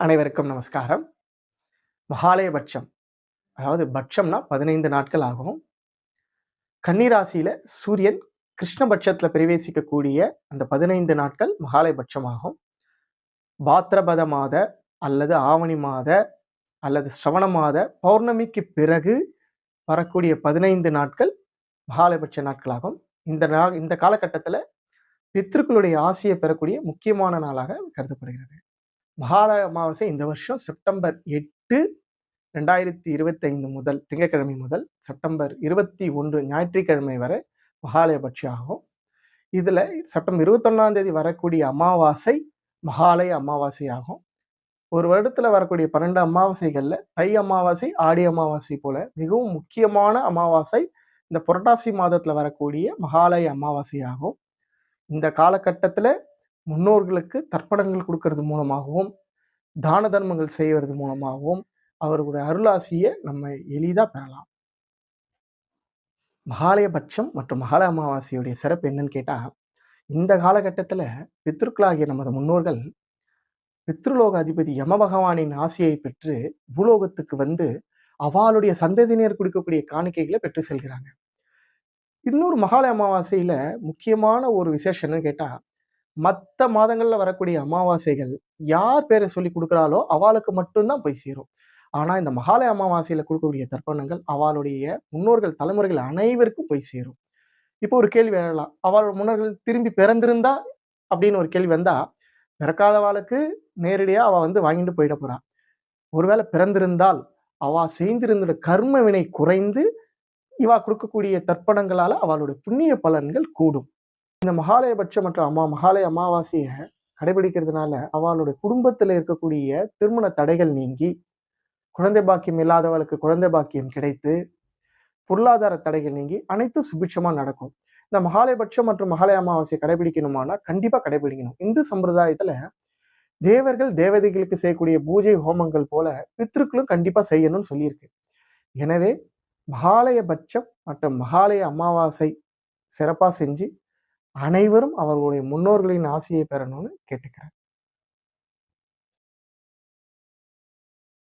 அனைவருக்கும் நமஸ்காரம். மகாலய பட்சம் அதாவது பட்சம்னா பதினைந்து நாட்கள் ஆகும். கன்னிராசியில் சூரியன் கிருஷ்ணபட்சத்தில் பிரவேசிக்கக்கூடிய அந்த பதினைந்து நாட்கள் மகாலய பட்சமாகும் பாத்திரபத மாத அல்லது ஆவணி மாத அல்லது சிரவண மாத பௌர்ணமிக்கு பிறகு வரக்கூடிய பதினைந்து நாட்கள் மகாலயபட்ச நாட்களாகும் இந்த நா இந்த காலகட்டத்தில் பித்ருக்களுடைய ஆசையை பெறக்கூடிய முக்கியமான நாளாக கருதப்படுகிறது. மகாலய அமாவாசை இந்த வருஷம் செப்டம்பர் எட்டு ரெண்டாயிரத்தி இருபத்தைந்து முதல் திங்கட்கிழமை முதல் செப்டம்பர் இருபத்தி ஒன்று ஞாயிற்றுக்கிழமை வரை மகாலயபட்சம் ஆகும் இதில் செப்டம்பர் இருபத்தொன்னாம் தேதி வரக்கூடிய அமாவாசை மகாலய அமாவாசை ஆகும் ஒரு வருடத்தில் வரக்கூடிய பன்னெண்டு அமாவாசைகளில் தை அமாவாசை ஆடி அமாவாசை போல மிகவும் முக்கியமான அமாவாசை இந்த புரட்டாசி மாதத்தில் வரக்கூடிய மகாலய அமாவாசை ஆகும் இந்த காலகட்டத்தில் முன்னோர்களுக்கு தர்ப்பணங்கள் கொடுக்கறது மூலமாகவும் தான தர்மங்கள் செய்வது மூலமாகவும் அவர்களுடைய அருளாசியை நம்ம எளிதாக பெறலாம். மகாலயபட்சம் மற்றும் மகால அமாவாசையுடைய சிறப்பு என்னன்னு கேட்டால் இந்த காலகட்டத்தில் பித்ருக்களாகிய நமது முன்னோர்கள் பித்ருலோக அதிபதி யம பகவானின் ஆசையை பெற்று பூலோகத்துக்கு வந்து அவளுடைய சந்ததியினர் கொடுக்கக்கூடிய காணிக்கைகளை பெற்று செல்கிறாங்க. இன்னொரு மகாலய அமாவாசையில் முக்கியமான ஒரு விசேஷம் என்னன்னு மற்ற மாதங்களில் வரக்கூடிய அமாவாசைகள் யார் பேரை சொல்லி கொடுக்குறாளோ அவளுக்கு மட்டும்தான் போய் சேரும். ஆனால் இந்த மகாலய அமாவாசையில் கொடுக்கக்கூடிய தர்ப்பணங்கள் அவளுடைய முன்னோர்கள் தலைமுறைகள் அனைவருக்கும் போய் சேரும். இப்போ ஒரு கேள்வி எழலாம். அவளோட முன்னோர்கள் திரும்பி பிறந்திருந்தா அப்படின்னு ஒரு கேள்வி வந்தா பிறக்காதவாளுக்கு நேரடியாக அவள் வந்து வாங்கிட்டு போயிட போறா. ஒருவேளை பிறந்திருந்தால் அவ செய்திருந்த கர்ம வினை குறைந்து இவா கொடுக்கக்கூடிய தர்ப்பணங்களால் அவளுடைய புண்ணிய பலன்கள் கூடும். இந்த மகாலயபட்சம் மற்றும் அம்மா மகாலய அமாவாசையை கடைபிடிக்கிறதுனால அவளுடைய குடும்பத்தில் இருக்கக்கூடிய திருமண தடைகள் நீங்கி குழந்தை பாக்கியம் இல்லாதவளுக்கு குழந்தை பாக்கியம் கிடைத்து பொருளாதார தடைகள் நீங்கி அனைத்தும் சுபிட்சமாக நடக்கும். இந்த மகாலயபட்சம் மற்றும் மகாலய அமாவாசையை கடைபிடிக்கணுமானா கண்டிப்பாக கடைபிடிக்கணும். இந்து சம்பிரதாயத்தில் தேவர்கள் தேவதைகளுக்கு செய்யக்கூடிய பூஜை ஹோமங்கள் போல பித்ருக்களும் கண்டிப்பாக செய்யணும்னு சொல்லியிருக்கு. எனவே மகாலயபட்சம் மற்றும் மகாலய அமாவாசை சிறப்பாக செஞ்சு அனைவரும் அவர்களுடைய முன்னோர்களின் ஆசையை பெறணும்னு கேட்டுக்கிறேன்.